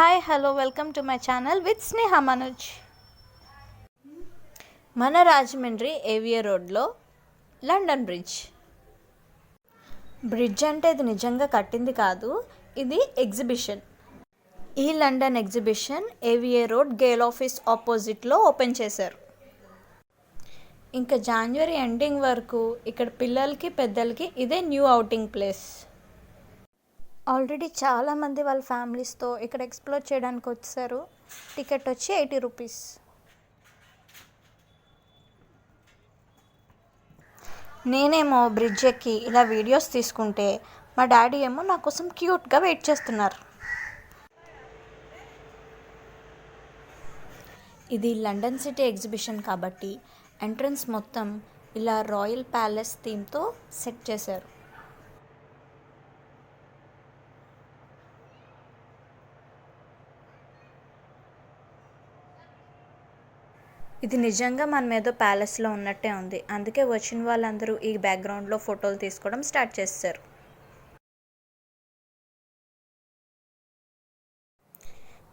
Hi hello welcome to my channel with Sneha Manoj. మన రాజమండ్రి ఏవియర్ రోడ్లో London bridge. Bridge అంటే ఇది నిజంగా కట్టింది కాదు ఇది ఎగ్జిబిషన్. ఈ లండన్ ఎగ్జిబిషన్ ఏవియర్ రోడ్ గేల్ ఆఫీస్ ఆపోజిట్లో ఓపెన్ చేశారు. ఇంకా జనవరి ఎండింగ్ వరకు ఇక్కడ పిల్లలకి పెద్దలకి ఇదే న్యూ అవుటింగ్ ప్లేస్. ఆల్రెడీ చాలామంది వాళ్ళ ఫ్యామిలీస్తో ఇక్కడ ఎక్స్ప్లోర్ చేయడానికి వచ్చారు. టికెట్ వచ్చి ఎయిటీ రూపీస్. నేనేమో బ్రిడ్జ్ ఎక్కి ఇలా వీడియోస్ తీసుకుంటే మా డాడీ ఏమో నా కోసం క్యూట్గా వెయిట్ చేస్తున్నారు. ఇది లండన్ సిటీ ఎగ్జిబిషన్ కాబట్టి ఎంట్రన్స్ మొత్తం ఇలా రాయల్ ప్యాలెస్ థీమ్తో సెట్ చేశారు. ఇది నిజంగా మనం ఏదో ప్యాలెస్లో ఉన్నట్టే ఉంది. అందుకే వచ్చిన వాళ్ళందరూ ఈ బ్యాక్గ్రౌండ్లో ఫోటోలు తీసుకోవడం స్టార్ట్ చేస్తారు.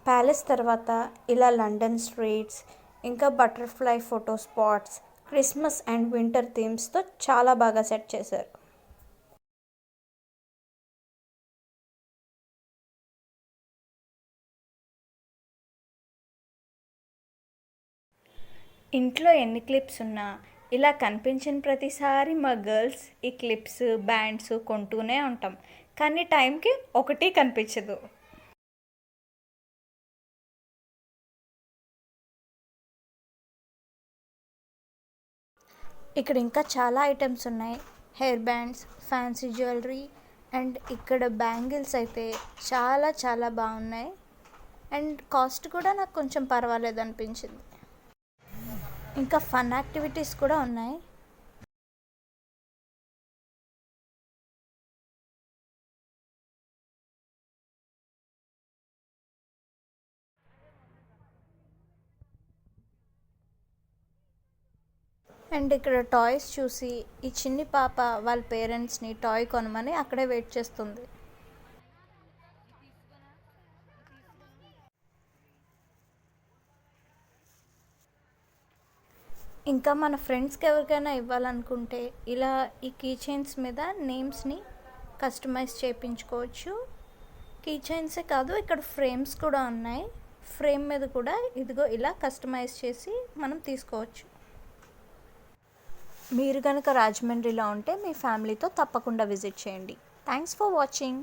ప్యాలెస్ తర్వాత ఇలా లండన్ స్ట్రీట్స్ ఇంకా butterfly photo spots Christmas and winter థీమ్స్తో చాలా బాగా సెట్ చేశారు. ఇంట్లో ఎన్ని క్లిప్స్ ఉన్నా ఇలా కనిపించిన ప్రతిసారి మా గర్ల్స్ ఈ క్లిప్స్ బ్యాండ్స్ కొంటూనే ఉంటాం. కానీ టైంకి ఒకటి కనిపించదు. ఇక్కడ ఇంకా చాలా ఐటమ్స్ ఉన్నాయి. Hair bands fancy jewellery and ఇక్కడ బ్యాంగిల్స్ అయితే చాలా చాలా బాగున్నాయి. అండ్ కాస్ట్ కూడా నాకు కొంచెం పర్వాలేదు అనిపించింది. ఇంకా ఫన్ యాక్టివిటీస్ కూడా ఉన్నాయి. అండ్ ఇక్కడ టాయ్స్ చూసి ఈ చిన్ని పాప వాళ్ళ పేరెంట్స్ని టాయ్ కొనమని అక్కడే వెయిట్ చేస్తుంది. ఇంకా మన ఫ్రెండ్స్కి ఎవరికైనా ఇవ్వాలనుకుంటే ఇలా ఈ కీ చైన్స్ మీద నేమ్స్ని కస్టమైజ్ చేయించుకోవచ్చు కీ చైన్సే కాదు ఇక్కడ ఫ్రేమ్స్ కూడా ఉన్నాయి. ఫ్రేమ్ మీద కూడా ఇదిగో ఇలా కస్టమైజ్ చేసి మనం తీసుకోవచ్చు. మీరు కనుక రాజమండ్రిలో ఉంటే మీ ఫ్యామిలీతో తప్పకుండా విజిట్ చేయండి. Thanks for watching